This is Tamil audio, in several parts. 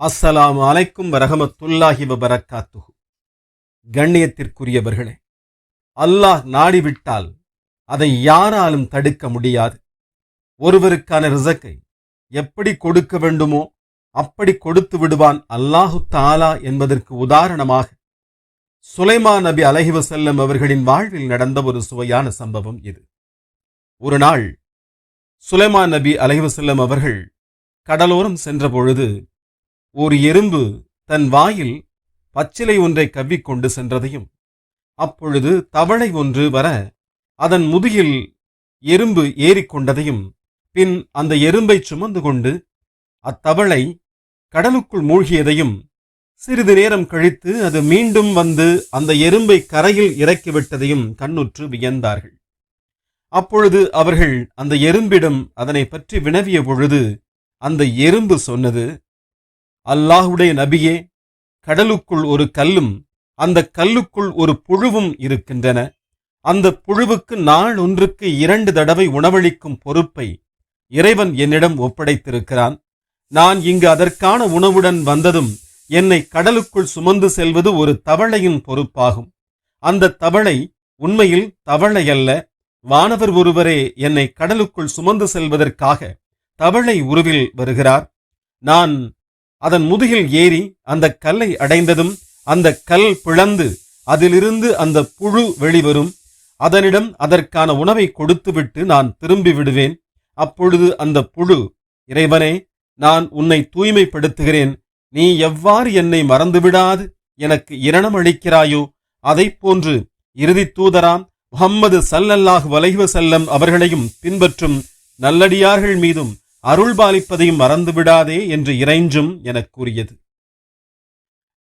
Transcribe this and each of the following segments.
அஸ்ஸலாம் அலைக்கும் வரஹமத்துல்லாஹி வபரக்காத்துஹு. கண்ணியத்திற்குரியவர்களே அல்லாஹ் நாடிவிட்டால் அதை யாராலும் தடுக்க முடியாது. ஒருவருக்கான ரிசக்கை எப்படி கொடுக்க வேண்டுமோ அப்படி கொடுத்து விடுவான் அல்லாஹு தாலா என்பதற்கு உதாரணமாக சுலைமா நபி அலைஹி வஸல்லம் அவர்களின் வாழ்வில் நடந்த ஒரு சுவையான சம்பவம் இது. ஒரு நாள் சுலைமா நபி அலைஹி வஸல்லம் அவர்கள் கடலோரம் சென்ற பொழுது ஒரு எறும்பு தன் வாயில் பச்சிலை ஒன்றை கவ்விக்கொண்டு சென்றதையும் அப்பொழுது தவளை ஒன்று வர அதன் முதுகில் எறும்பு ஏறிக்கொண்டதையும் பின் அந்த எறும்பை சுமந்து கொண்டு அத்தவளை கடலுக்குள் மூழ்கியதையும் சிறிது நேரம் கழித்து அது மீண்டும் வந்து அந்த எறும்பை கரையில் இறக்கிவிட்டதையும் கண்ணுற்று வியந்தார்கள். அப்பொழுது அவர்கள் அந்த எறும்பிடம் அதனை பற்றி வினவிய பொழுது அந்த எறும்பு சொன்னது அல்லாஹுடைய நபியே கடலுக்குள் ஒரு கல்லும் அந்த கல்லுக்குள் ஒரு புழுவும் இருக்கின்றன. அந்த புழுவுக்கு நாள் ஒன்றுக்கு இரண்டு தடவை உணவளிக்கும் பொறுப்பை இறைவன் என்னிடம் ஒப்படைத்திருக்கிறான். நான் இங்கு அதற்கான உணவுடன் வந்ததும் என்னை கடலுக்குள் சுமந்து செல்வது ஒரு தவளையின் பொறுப்பாகும். அந்த தவளை உண்மையில் தவளை அல்ல வானவர் ஒருவரே என்னை கடலுக்குள் சுமந்து செல்வதற்காக தவளை உருவில் வருகிறார். நான் அதன் முதுகில் ஏறி அந்த கல்லை அடைந்ததும் அந்த கல் பிளந்து அதிலிருந்து அந்த புழு வெளிவரும். அதனிடம் அதற்கான உணவை கொடுத்துவிட்டு நான் திரும்பி விடுவேன். அப்பொழுது அந்த புழு இறைவனே நான் உன்னை தூய்மைப்படுத்துகிறேன். நீ எவ்வாறு என்னை மறந்துவிடாது? எனக்கு இரணம் அளிக்கிறாயோ? அதைப் போன்று இறுதி தூதராம் முகம்மது சல்லல்லாஹு வலைவ செல்லம் அவர்களையும் பின்பற்றும் நல்லடியார்கள் மீதும் அருள்பாலிப்பதையும் மறந்துவிடாதே என்று இறைஞ்சும் எனக் கூறியது.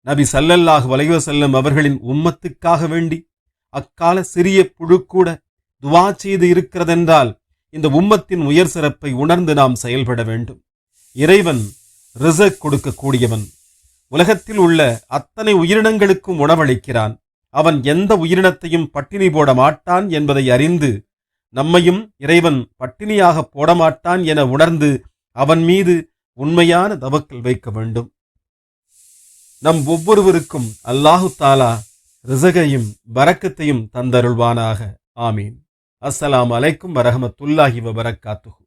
நபி சல்லல்லாஹ் வலைவ செல்லும் அவர்களின் உம்மத்துக்காக வேண்டி அக்கால சிறிய புழு கூட துவா செய்து இருக்கிறதென்றால் இந்த உம்மத்தின் உயர் சிறப்பை உணர்ந்து நாம் செயல்பட வேண்டும். இறைவன் ரிசக் கொடுக்கக்கூடியவன். உலகத்தில் உள்ள அத்தனை உயிரினங்களுக்கும் உணவளிக்கிறான். அவன் எந்த உயிரினத்தையும் பட்டினி போட மாட்டான் என்பதை அறிந்து நம்மையும் இறைவன் பட்டினியாக போடமாட்டான் என உணர்ந்து அவன் மீது உண்மையான தவக்கல் வைக்க வேண்டும். நம் ஒவ்வொருவருக்கும் அல்லாஹு தாலா ரிசகையும் பரக்கத்தையும் தந்தருள்வானாக. ஆமீன். அஸ்ஸலாம் அலைக்கும் வரஹமத்துல்லாஹி வபரக்காத்துஹு.